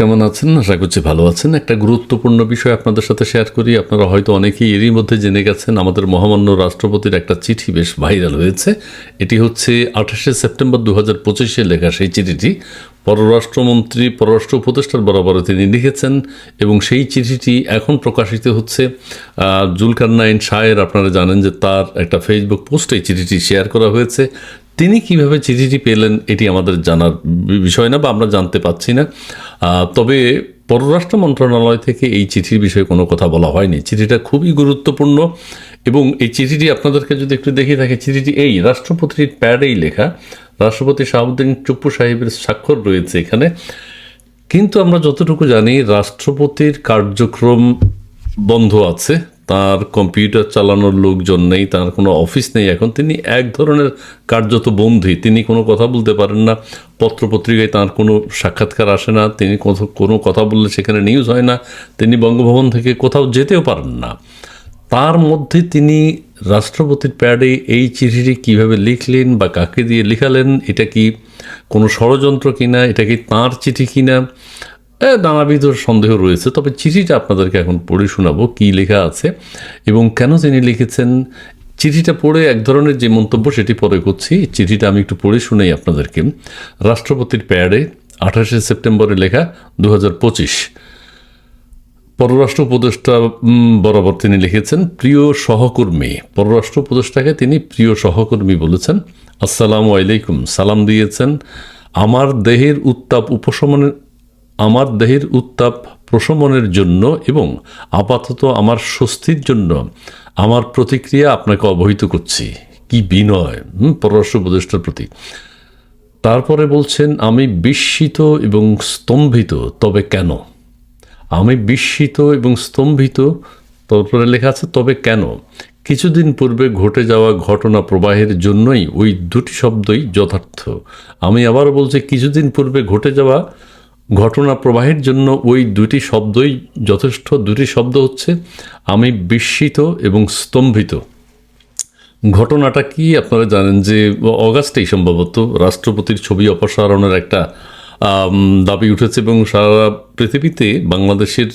কেমন আছেন? আশা করছি ভালো আছেন। একটা গুরুত্বপূর্ণ বিষয় আপনাদের সাথে শেয়ার করি। আপনারা হয়তো অনেকেই এরই মধ্যে জেনে গেছেন, আমাদের মহামান্য রাষ্ট্রপতির একটা চিঠি বেশ ভাইরাল হয়েছে। এটি হচ্ছে আঠাশে সেপ্টেম্বর দু হাজার পঁচিশে লেখা সেই চিঠিটি। পররাষ্ট্রমন্ত্রী, পররাষ্ট্র উপদেষ্টার বরাবরে তিনি লিখেছেন এবং সেই চিঠিটি এখন প্রকাশিত হচ্ছে। জুলকারনাইন শায়ের আপনারা জানেন যে তার একটা ফেসবুক পোস্টে এই চিঠিটি শেয়ার করা হয়েছে। তিনি কীভাবে চিঠিটি পেলেন, এটি আমাদের জানার বিষয় না বা আমরা জানতে পাচ্ছি না। তবে পররাষ্ট্র মন্ত্রণালয় থেকে এই চিঠির বিষয়ে কোনো কথা বলা হয়নি। চিঠিটা খুবই গুরুত্বপূর্ণ এবং এই চিঠিটি আপনাদেরকে যদি একটু দেখিয়ে থাকে, চিঠিটি এই, রাষ্ট্রপতির প্যাডেই লেখা। রাষ্ট্রপতি শাহাবুদ্দিন চুপ্পু সাহেবের স্বাক্ষর রয়েছে এখানে। কিন্তু আমরা যতটুকু জানি, রাষ্ট্রপতির কার্যক্রম বন্ধ আছে। তার কম্পিউটার চালানোর লোকজন নেই, তার কোনো অফিস নেই এখন। তিনি এক ধরনের কার্যত বন্ধী, তিনি কোনো কথা বলতে পারেন না। পত্রপত্রিকায় তার কোনো সাক্ষাৎকার আসে না, তিনি কোনো কথা বললে সেখানে নিউজ হয় না। তিনি বঙ্গভবন থেকে কোথাও যেতেও পারেন না। তার মধ্যে তিনি রাষ্ট্রপতির প্যাডে এই চিঠিটি কীভাবে লিখলেন বা কাকে দিয়ে লিখালেন, এটা কি কোনো ষড়যন্ত্র কিনা, এটা কি তাঁর চিঠি কিনা? নানাবিধ সন্দেহ রয়েছে। তবে চিঠিটা আপনাদেরকে এখন পড়ে শোনাবো, কী লেখা আছে এবং কেন তিনি লিখেছেন। চিঠিটা পড়ে এক ধরনের যে মন্তব্য, সেটি পরে করছি। চিঠিটা আমি একটু পড়ে শুনেই আপনাদেরকে। রাষ্ট্রপতির প্যাডে আঠাশে সেপ্টেম্বরে লেখা দু হাজার পঁচিশ। পররাষ্ট্র উপদেষ্টা বরাবর তিনি লিখেছেন, প্রিয় সহকর্মী। পররাষ্ট্র উপদেষ্টাকে তিনি প্রিয় সহকর্মী বলেছেন। আসসালামু আলাইকুম। সালাম দিয়েছেন। আমার দেহের উত্তাপ উপশমনের আমার দেহের উত্তাপ প্রশমনের জন্য এবং আপাতত আমার স্বস্তির জন্য আমার প্রতিক্রিয়া আপনাকে অবহিত করছি। কি বিনয় পররাষ্ট্র উপদেষ্টার প্রতি। তারপরে বলছেন, আমি বিস্মিত এবং স্তম্ভিত, তবে কেন? আমি বিস্মিত এবং স্তম্ভিত, তারপরে লেখা আছে, তবে কেন? কিছুদিন পূর্বে ঘটে যাওয়া ঘটনা প্রবাহের জন্যই ওই দুটি শব্দই যথার্থ। আমি আবার বলছি, কিছুদিন পূর্বে ঘটে যাওয়া ঘটনা প্রবাহের জন্য ওই দুটি শব্দই যথেষ্ট। দুটি শব্দ হচ্ছে, আমি বিস্মিত এবং স্তম্ভিত। ঘটনাটা কি আপনারা জানেন যে অগাস্টেই সম্ভবত রাষ্ট্রপতির ছবি অপসারণের একটা দাবি উঠেছে এবং সারা পৃথিবীতে বাংলাদেশের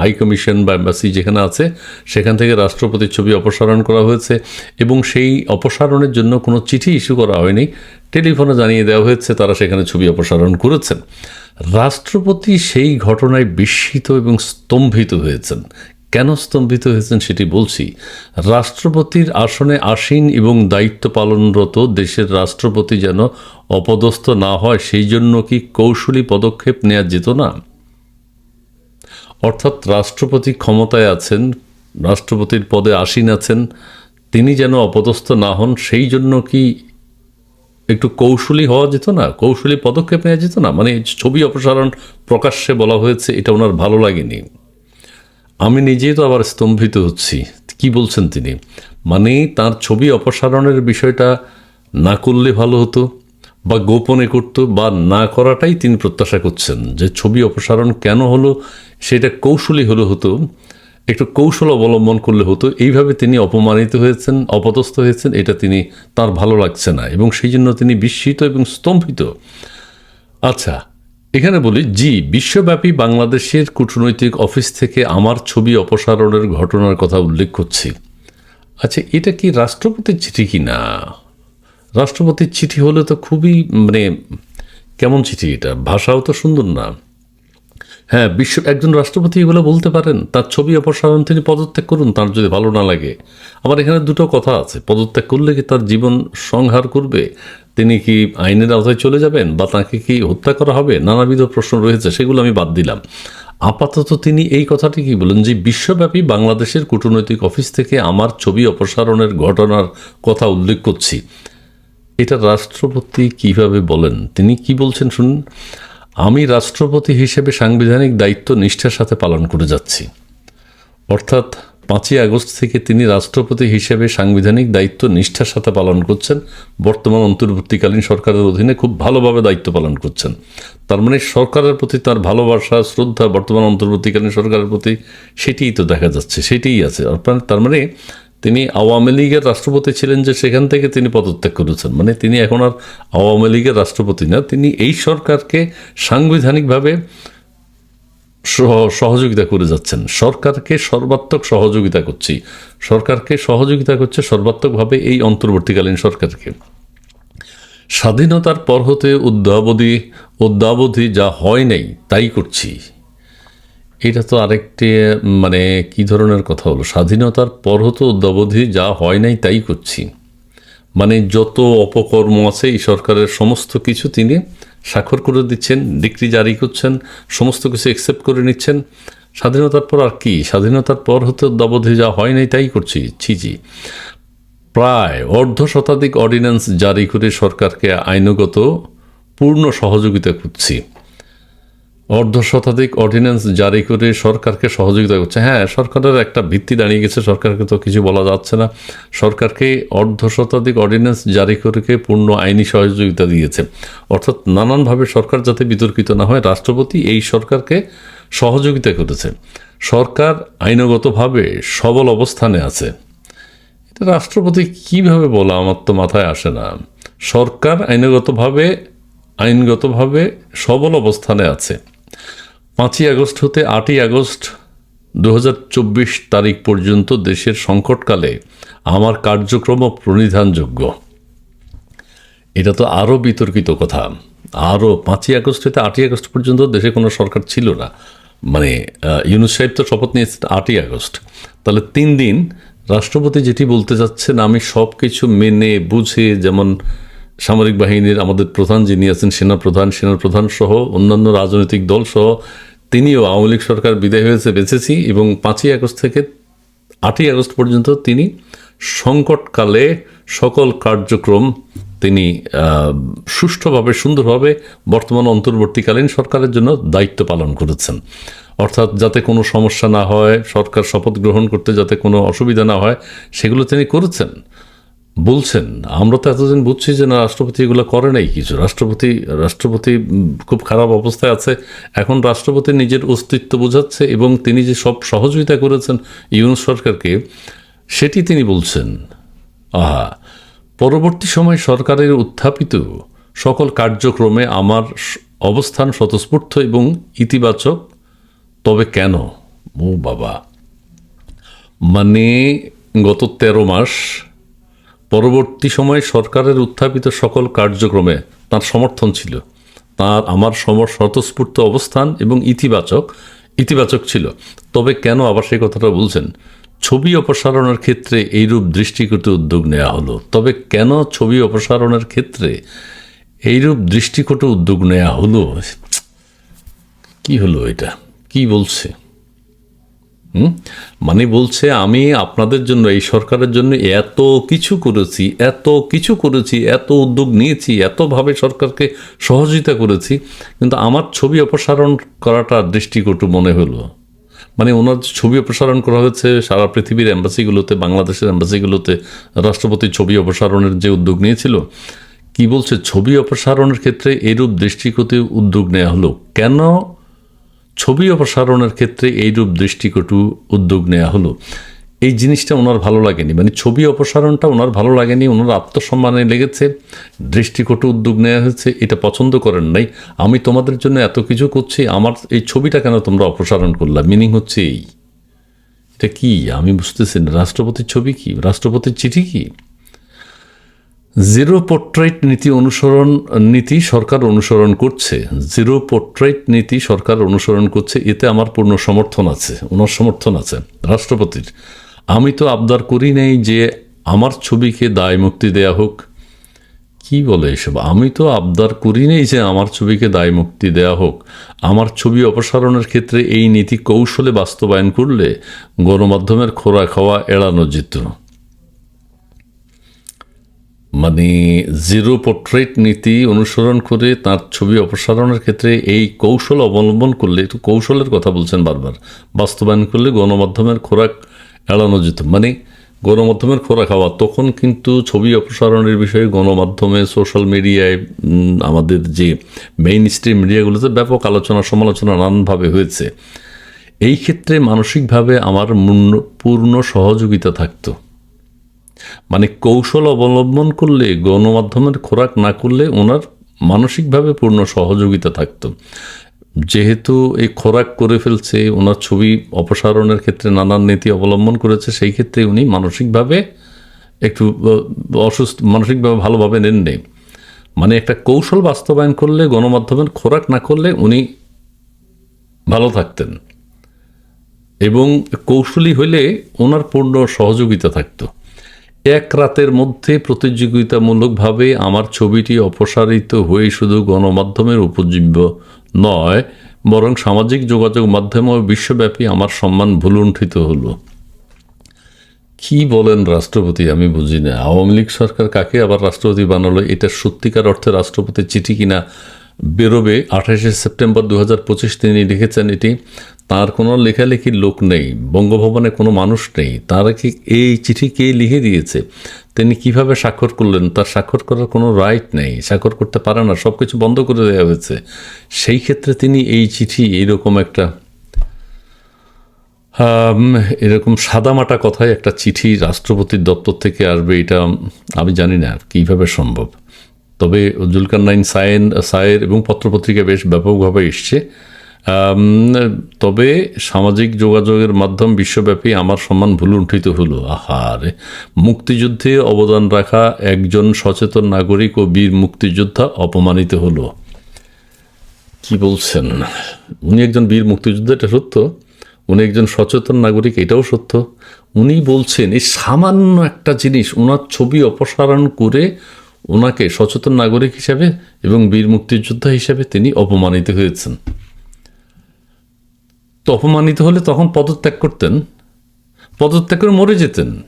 হাই কমিশন বা এম্বাসি যেখানে আছে, সেখান থেকে রাষ্ট্রপতির ছবি অপসারণ করা হয়েছে এবং সেই অপসারণের জন্য কোনো চিঠি ইস্যু করা হয়নি। টেলিফোনে জানিয়ে দেওয়া হয়েছে, তারা সেখানে ছবি অপসারণ করেছেন। রাষ্ট্রপতি সেই ঘটনায় বিস্মিত এবং স্তম্ভিত হয়েছেন। কেন স্তম্ভিত হয়েছেন সেটি বলছি। রাষ্ট্রপতির আসনে আসীন এবং দায়িত্ব পালনরত দেশের রাষ্ট্রপতি যেন অপদস্থ না হয়, সেই জন্য কি কৌশলী পদক্ষেপ নেওয়া যেত না? অর্থাৎ রাষ্ট্রপতি ক্ষমতায় আছেন, রাষ্ট্রপতির পদে আসীন আছেন, তিনি যেন অপদস্থ না হন, সেই জন্য কি একটু কৌশলী হওয়া যেত না, কৌশলী পদক্ষেপ নেওয়া যেত না। মানে ছবি অপসারণ প্রকাশ্যে বলা হয়েছে, এটা ওনার ভালো লাগেনি। আমি নিজেই তো আবার স্তম্ভিত হচ্ছি। কি বলছেন তিনি? মানে তার ছবি অপসারণের বিষয়টা না করলে ভালো হতো, বা গোপনে করতো, বা না করাটাই তিনি প্রত্যাশা করছেন, যে ছবি অপসারণ কেন হলো, সেটা কৌশলী হলো হতো। একটু কৌশল অবলম্বন করলে হতো। এইভাবে তিনি অপমানিত হয়েছেন, অপদস্থ হয়েছেন, এটা তিনি তার ভালো লাগছে না এবং সেই জন্য তিনি বিস্মিত এবং স্তম্ভিত। আচ্ছা এখানে বলি, জি, বিশ্বব্যাপী বাংলাদেশের কূটনৈতিক অফিস থেকে আমার ছবি অপসারণের ঘটনার কথা উল্লেখ করছি। আচ্ছা এটা কি রাষ্ট্রপতির চিঠি কি না? রাষ্ট্রপতির চিঠি হলে তো খুবই মানে কেমন চিঠি এটা? ভাষাও তো সুন্দর না। হ্যাঁ বিশ্ব একজন রাষ্ট্রপতি এগুলো বলতে পারেন। তার ছবি অপসারণ তিনি পদত্যাগ করুন, তার যদি ভালো না লাগে। আবার এখানে দুটো কথা আছে। পদত্যাগ করলে কি তার জীবন সংহার করবে? তিনি কি আইনের আওতায় চলে যাবেন বা তাকে কি হত্যা করা হবে? নানাবিধ প্রশ্ন রয়েছে, সেগুলো আমি বাদ দিলাম। আপাতত তিনি এই কথাটি কি বলেন যে, বিশ্বব্যাপী বাংলাদেশের কূটনৈতিক অফিস থেকে আমার ছবি অপসারণের ঘটনার কথা উল্লেখ করছি। এটা রাষ্ট্রপতি কীভাবে বলেন? তিনি কি বলছেন শুনুন। আমি রাষ্ট্রপতি হিসেবে সাংবিধানিক দায়িত্ব নিষ্ঠার সাথে পালন করে যাচ্ছি। অর্থাৎ পাঁচই আগস্ট থেকে তিনি রাষ্ট্রপতি হিসেবে সাংবিধানিক দায়িত্ব নিষ্ঠার সাথে পালন করছেন। বর্তমান অন্তর্বর্তীকালীন সরকারের অধীনে খুব ভালোভাবে দায়িত্ব পালন করছেন। তার মানে সরকারের প্রতি তার ভালোবাসা, শ্রদ্ধা, বর্তমান অন্তর্বর্তীকালীন সরকারের প্রতি সেটিই তো দেখা যাচ্ছে, সেটিই আছে। তার মানে তিনি আওয়ামী লীগের রাষ্ট্রপতি ছিলেন যে সেখান থেকে তিনি পদত্যাগ করেছেন। মানে তিনি এখন আর আওয়ামী লীগের রাষ্ট্রপতি না, তিনি এই সরকারকে সাংবিধানিকভাবে সহ- সহযোগিতা করে যাচ্ছেন। সরকারকে সর্বাত্মক সহযোগিতা করছি। সরকারকে সহযোগিতা করছে সর্বাত্মকভাবে এই অন্তর্বর্তীকালীন সরকারকে। স্বাধীনতার পর হতে অদ্যাবধি অদ্যাবধি যা হয় নাই, তাই করছি। এটা তো আরেকটি মানে কি ধরনের কথা হলো? স্বাধীনতার পর হতে অদ্যাবধি যা হয় নাই তাই করছি। মানে যত অপকর্ম আছে, এই সরকারের সমস্ত কিছু তিনি স্বাক্ষর করে দিচ্ছেন ডিগ্রি জারি করছেন, সমস্ত কিছু অ্যাকসেপ্ট করে নিচ্ছেন। স্বাধীনতার পর আর কি? স্বাধীনতার পর হতে অদ্যাবধি যা হয় নাই তাই করছি। ছি জি প্রায় অর্ধ শতাধিক অর্ডিন্যান্স জারি করে সরকারকে আইনগত পূর্ণ সহযোগিতা করছি। অর্ধ শতাধিক অর্ডিন্যান্স জারি করে সরকারকে সহযোগিতা করছে। হ্যাঁ সরকারের একটা ভিত্তি দাঁড়িয়ে গেছে, সরকারকে তো কিছু বলা যাচ্ছে না। সরকারকে অর্ধ শতাধিক অর্ডিন্যান্স জারি করে পূর্ণ আইনি সহযোগিতা দিয়েছে। অর্থাৎ নানানভাবে সরকার যাতে বিতর্কিত না হয়, রাষ্ট্রপতি এই সরকারকে সহযোগিতা করেছে। সরকার আইনগতভাবে সবল অবস্থানে আছে। এটা রাষ্ট্রপতি কীভাবে বলা আমার তো মাথায় আসে না। সরকার আইনগতভাবে আইনগতভাবে সবল অবস্থানে আছে। পাঁচই আগস্ট হতে আটই আগস্ট দুহাজার চব্বিশ তারিখ পর্যন্ত দেশের সংকটকালে আমার কার্যক্রম প্রণিধানযোগ্য। এটা তো আরও বিতর্কিত কথা। আরও পাঁচই আগস্ট হতে আটই আগস্ট পর্যন্ত দেশে কোনো সরকার ছিল না। মানে ইউনুস সাহেব তো শপথ নিয়েছেন আটই আগস্ট। তাহলে তিন দিন রাষ্ট্রপতি যেটি বলতে চাচ্ছেন আমি সব কিছু মেনে, বুঝে, যেমন সামরিক বাহিনীর আমাদের প্রধান যিনি আছেন, সেনাপ্রধান সেনাপ্রধান সহ অন্যান্য রাজনৈতিক দল সহ, তিনিও আওয়ামী লীগ সরকার বিদায় হয়েছে, বেঁচেছি এবং পাঁচই আগস্ট থেকে আটই আগস্ট পর্যন্ত তিনি সংকটকালে সকল কার্যক্রম তিনি সুষ্ঠুভাবে, সুন্দরভাবে বর্তমান অন্তর্বর্তীকালীন সরকারের জন্য দায়িত্ব পালন করেছেন। অর্থাৎ যাতে কোনো সমস্যা না হয়, সরকার শপথ গ্রহণ করতে যাতে কোনো অসুবিধা না হয়, সেগুলো তিনি করেছেন। বলছেন, আমরা তো এতদিন বুঝছি যে না, রাষ্ট্রপতি এগুলো করে নাই কিছু। রাষ্ট্রপতি রাষ্ট্রপতি খুব খারাপ অবস্থায় আছে। এখন রাষ্ট্রপতি নিজের অস্তিত্ব বোঝাচ্ছে এবং তিনি যে সব সহযোগিতা করেছেন ইউনুস সরকারকে, সেটি তিনি বলছেন। আহা, পরবর্তী সময় সরকারের উত্থাপিত সকল কার্যক্রমে আমার অবস্থান স্বতঃস্ফূর্ত এবং ইতিবাচক, তবে কেন? ও বাবা। মানে গত তেরো মাস পরবর্তী সময়ে সরকারের উত্থাপিত সকল কার্যক্রমে তার সমর্থন ছিল। তার আমার সমর স্বতঃস্ফূর্ত অবস্থান এবং ইতিবাচক ইতিবাচক ছিল। তবে কেন আবার সেই কথাটা বলছেন? ছবি অপসারণের ক্ষেত্রে এইরূপ দৃষ্টিকটু উদ্যোগ নেওয়া হলো। তবে কেন ছবি অপসারণের ক্ষেত্রে এইরূপ দৃষ্টিকটু উদ্যোগ নেওয়া হলো? কি হলো এটা? কি বলছে? মানে বলছে, আমি আপনাদের জন্য, এই সরকারের জন্য এত কিছু করেছি, এত কিছু করেছি, এত উদ্যোগ নিয়েছি, এতভাবে সরকারকে সহযোগিতা করেছি, কিন্তু আমার ছবি অপসারণ করাটা দৃষ্টিকটু মনে হলো। মানে ওনার ছবি অপসারণ করা হয়েছে, সারা পৃথিবীর এম্বাসিগুলোতে, বাংলাদেশের অ্যাম্বাসিগুলোতে রাষ্ট্রপতি ছবি অপসারণের যে উদ্যোগ নিয়েছিল, কি বলছে, ছবি অপসারণের ক্ষেত্রে এরূপ দৃষ্টিকটু উদ্যোগ নেওয়া হলো। কেন ছবি অপসারণের ক্ষেত্রে এইরূপ দৃষ্টিকটু উদ্যোগ নেওয়া হলো। এই জিনিসটা ওনার ভালো লাগেনি। মানে ছবি অপসারণটা ওনার ভালো লাগেনি, ওনার আত্মসম্মানে লেগেছে, দৃষ্টিকটু উদ্যোগ নেওয়া হয়েছে, এটা পছন্দ করেন নাই। আমি তোমাদের জন্য এত কিছু করছি, আমার এই ছবিটা কেন তোমরা অপসারণ করলা? মিনিং হচ্ছে এই। এটা কি? আমি বুঝতেছি না। রাষ্ট্রপতির ছবি কি? রাষ্ট্রপতির চিঠি কি? জিরো পোর্ট্রেট নীতি অনুসরণ নীতি সরকার অনুসরণ করছে। জিরো পোর্ট্রেট নীতি সরকার অনুসরণ করছে, এতে আমার পূর্ণ সমর্থন আছে ওনার সমর্থন আছে, রাষ্ট্রপতির। আমি তো আবদার করি নাই যে আমার ছবিকে দায় মুক্তি দেয়া হোক। কি বলে এসব? আমি তো আবদার করি নেই যে আমার ছবিকে দায় মুক্তি দেয়া হোক। আমার ছবি অপসারণের ক্ষেত্রে এই নীতি কৌশলে বাস্তবায়ন করলে গণমাধ্যমের খোরা খাওয়া এড়ানো যেত। মানে জিরো পোর্ট্রেট নীতি অনুসরণ করে তার ছবি অপসারণের ক্ষেত্রে এই কৌশল অবলম্বন করলে, একটু কৌশলের কথা বলছেন বারবার, বাস্তবায়ন করলে গণমাধ্যমের খোরাক এড়ানো যেত। মানে গণমাধ্যমের খোরাক হওয়া, তখন কিন্তু ছবি অপসারণের বিষয়ে গণমাধ্যমে সোশ্যাল মিডিয়ায় আমাদের যে মেইন স্ট্রিম মিডিয়াগুলোতে ব্যাপক আলোচনা, সমালোচনা নানানভাবে হয়েছে। এই ক্ষেত্রে মানসিকভাবে আমার পূর্ণ সহযোগিতা থাকতো। মানে কৌশল অবলম্বন করলে, গণমাধ্যমের খোরাক না করলে ওনার মানসিকভাবে পূর্ণ সহযোগিতা থাকতো। যেহেতু এই খোরাক করে ফেলছে, ওনার ছবি অপসারণের ক্ষেত্রে নানান নীতি অবলম্বন করেছে, সেই ক্ষেত্রে উনি মানসিকভাবে একটু অসুস্থ, মানসিকভাবে ভালোভাবে নেন নেননি। মানে একটা কৌশল বাস্তবায়ন করলে, গণমাধ্যমের খোরাক না করলে উনি ভালো থাকতেন। এবং কৌশলী হলে ওনার পূর্ণ সহযোগিতা থাকতো। এক রাতের মধ্যে প্রতিযোগিতামূলকভাবে আমার ছবিটি অপসারিত হয়ে শুধু গণমাধ্যমের উপজীব্য নয়, বরং সামাজিক যোগাযোগ মাধ্যমে বিশ্বব্যাপী আমার সম্মান ভুলুণ্ঠিত হলো। কি বলেন রাষ্ট্রপতি? আমি বুঝি না আওয়ামী লীগ সরকার কাকে আবার রাষ্ট্রপতি বানালো? এটা সত্যিকার অর্থে রাষ্ট্রপতির চিঠি কিনা বেরোবে আঠাশে সেপ্টেম্বর দু তিনি লিখেছেন এটি, তার কোনো লেখালেখির লোক নেই, বঙ্গভবনে কোনো মানুষ নেই। তারা কি এই চিঠি কে লিখে দিয়েছে? তিনি কীভাবে স্বাক্ষর করলেন? তার স্বাক্ষর করার কোনো রাইট নেই। স্বাক্ষর করতে পারে না সব কিছু বন্ধ করে দেওয়া হয়েছে। সেই ক্ষেত্রে তিনি এই চিঠি এইরকম একটা এরকম সাদামাটা কথায় একটা চিঠি রাষ্ট্রপতির দপ্তর থেকে আসবে, এটা আমি জানি না কীভাবে সম্ভব। তবে জুলকার নাইন সায়েন, সায়ের এবং পত্রপত্রিকা বেশ ব্যাপকভাবে এসছে। তবে সামাজিক যোগাযোগের মাধ্যম বিশ্বব্যাপী আমার সম্মান ভুলুণ্ঠিত হলো। আহারে মুক্তিযুদ্ধে অবদান রাখা একজন সচেতন নাগরিক ও বীর মুক্তিযোদ্ধা অপমানিত হলো। কি বলছেন? উনি একজন বীর মুক্তিযোদ্ধা, এটা সত্য? উনি একজন সচেতন নাগরিক, এটাও সত্য? উনি বলছেন, এই সামান্য একটা জিনিস ওনার ছবি অপসারণ করে ওনাকে সচেতন নাগরিক হিসাবে এবং বীর মুক্তিযোদ্ধা হিসাবে তিনি অপমানিত হয়েছেন। তো অপমানিত হলে তখন পদত্যাগ করতেন পদত্যাগ করে মরে যেতেন।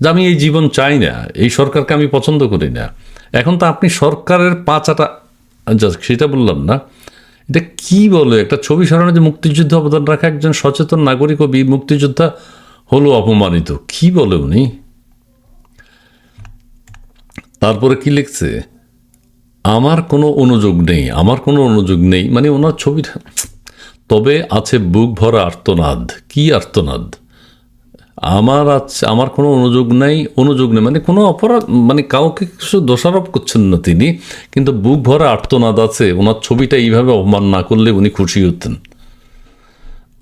যে আমি এই জীবন চাই না এই সরকারকে আমি পছন্দ করি না। এখন তো আপনি সরকারের পাঁচাটা যাক, সেটা বললাম না। এটা কি বলে? একটা ছবি সরানো যে মুক্তিযুদ্ধে অবদান রাখা একজন সচেতন নাগরিক ও বীর মুক্তিযোদ্ধা হলো অপমানিত। কি বলে উনি? তারপরে কি লিখছে? আমার কোনো অনুযোগ নেই, আমার কোনো অনুযোগ নেই। মানে ওনার ছবিটা, তবে আছে বুক ভরা আর্তনাদ। কি আর্তনাদ? আমার আছে, আমার কোনো অনুযোগ নাই, অনুযোগ নেই। মানে কোনো অপরাধ মানে কাউকে কিছু দোষারোপ করছেন না তিনি, কিন্তু বুক ভরা আর্তনাদ আছে। ওনার ছবিটা এইভাবে অপমান না করলে উনি খুশি হতেন।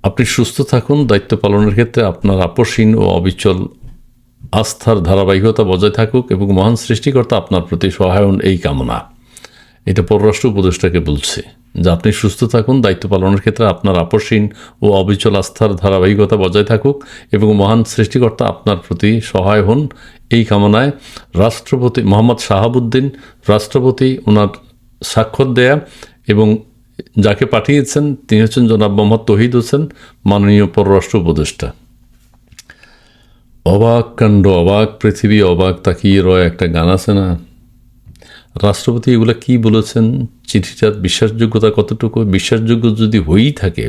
আপনি সুস্থ থাকুন, দায়িত্ব পালনের ক্ষেত্রে আপনার আপসীন ও অবিচল আস্থার ধারাবাহিকতা বজায় থাকুক এবং মহান সৃষ্টিকর্তা আপনার প্রতি সহায়ন এই কামনা। এটা পররাষ্ট্র উপদেষ্টাকে বলছে যে আপনি সুস্থ থাকুন, দায়িত্ব পালনের ক্ষেত্রে আপনার আপসীন ও অবিচল আস্থার ধারাবাহিকতা বজায় থাকুক এবং মহান সৃষ্টিকর্তা আপনার প্রতি সহায় হন এই কামনায় রাষ্ট্রপতি মোহাম্মদ শাহাবুদ্দিন, রাষ্ট্রপতি ওনার স্বাক্ষর দেয়া এবং যাকে পাঠিয়েছেন তিনি হচ্ছেন জনাব মোহাম্মদ তহিদ হোসেন, মাননীয় পররাষ্ট্র উপদেষ্টা। অবাক কাণ্ড, অবাক পৃথিবী, অবাক তাকিয়ে রয় একটা গান আছে না? রাষ্ট্রপতি এগুলা কি বলেছেন? চিঠিটার বিশ্বাসযোগ্যতা কতটুকু? বিশ্বাসযোগ্য যদি হয়েই থাকে,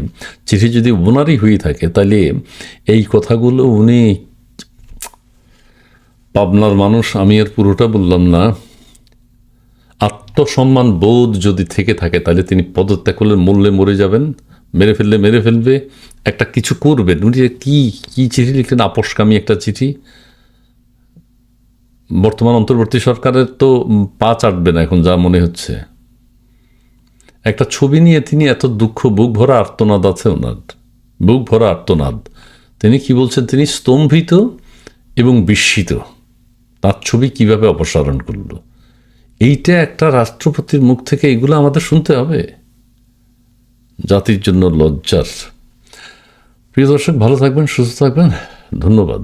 চিঠি যদি ওনারই হয়ে থাকে তাহলে এই কথাগুলো উনি পাবনার মানুষ, আমি আর পুরোটা বললাম না। আত্মসম্মান বোধ যদি থেকে থাকে তাহলে তিনি পদত্যাগ করলে মূল্যে মরে যাবেন, মেরে ফেললে মেরে ফেলবে একটা কিছু করবেন। উনি যে কি কি চিঠি লিখলেন, আপোষকামী একটা চিঠি? বর্তমান অন্তর্বর্তী সরকারের তো পা চাটবে না এখন, যা মনে হচ্ছে। একটা ছবি নিয়ে তিনি এত দুঃখ, বুক ভরা আর্তনাদ আছে ওনার। বুক ভরা আর্তনাদ। তিনি কি বলছেন? তিনি স্তম্ভিত এবং বিস্মিত। তার ছবি কীভাবে অপসারণ করল? এইটা একটা রাষ্ট্রপতির মুখ থেকে এগুলো আমাদের শুনতে হবে। জাতির জন্য লজ্জার প্রিয় দর্শক ভালো থাকবেন সুস্থ থাকবেন। ধন্যবাদ।